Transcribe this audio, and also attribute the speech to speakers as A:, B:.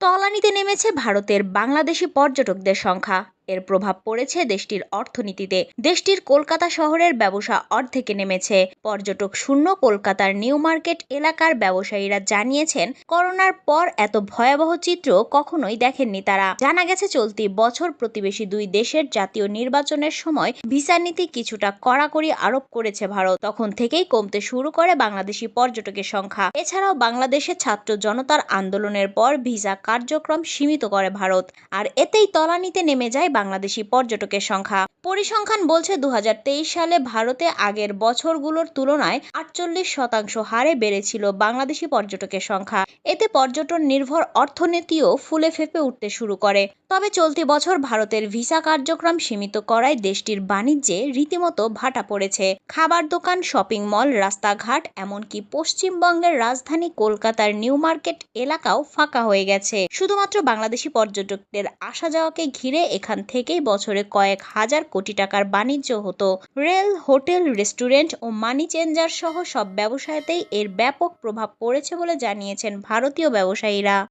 A: তলানিতে নেমেছে ভারতের বাংলাদেশি পর্যটকদের সংখ্যা। এর প্রভাব পড়েছে দেশটির অর্থনীতিতে। দেশটির কলকাতা শহরের ব্যবসা অর্ধেকে নেমেছে। পর্যটক শূন্য কলকাতার নিউ মার্কেট এলাকার ব্যবসায়ীরা জানিয়েছেন, করোনার পর এত ভয়াবহ চিত্র কখনোই দেখেননি তারা। জানা গেছে, চলতি বছর প্রতিবেশী দুই দেশের জাতীয় নির্বাচনের সময় ভিসা নীতি কিছুটা কড়াকড়ি আরোপ করেছে ভারত। তখন থেকেই কমতে শুরু করে বাংলাদেশি পর্যটকের সংখ্যা। এছাড়াও বাংলাদেশে ছাত্র জনতার আন্দোলনের পর ভিসা কার্যক্রম সীমিত করে ভারত। আর এতেই তলানিতে নেমে যায় বাংলাদেশি পর্যটকের সংখ্যা। পরিসংখ্যান বলছে দু সালে ভারতে আগের বছরগুলোর তুলনায় আটচল্লিশ শতাংশ হারে বেড়েছিল বাংলাদেশি পর্যটকের সংখ্যা। এতে পর্যটন নির্ভর অর্থনীতিও ফুলে ফেপে উঠতে শুরু করে। তবে চলতি বছর ভারতের ভিসা কার্যক্রম সীমিত করায় দেশটির বাণিজ্যে রীতিমতো ভাটা পড়েছে। খাবার দোকান, শপিং মল, রাস্তাঘাট, এমনকি পশ্চিমবঙ্গের রাজধানী কলকাতার নিউ মার্কেট এলাকাও ফাঁকা হয়ে গেছে। শুধুমাত্র বাংলাদেশি পর্যটকদের আসা যাওয়াকে ঘিরে এখান থেকেই বছরে কয়েক হাজার কোটি টাকার বাণিজ্য হতো। রেল, হোটেল, রেস্টুরেন্ট ও মানি চেঞ্জার সহ সব ব্যবসায়তেই এর ব্যাপক প্রভাব পড়েছে বলে জানিয়েছেন ভারতীয় ব্যবসায়ীরা।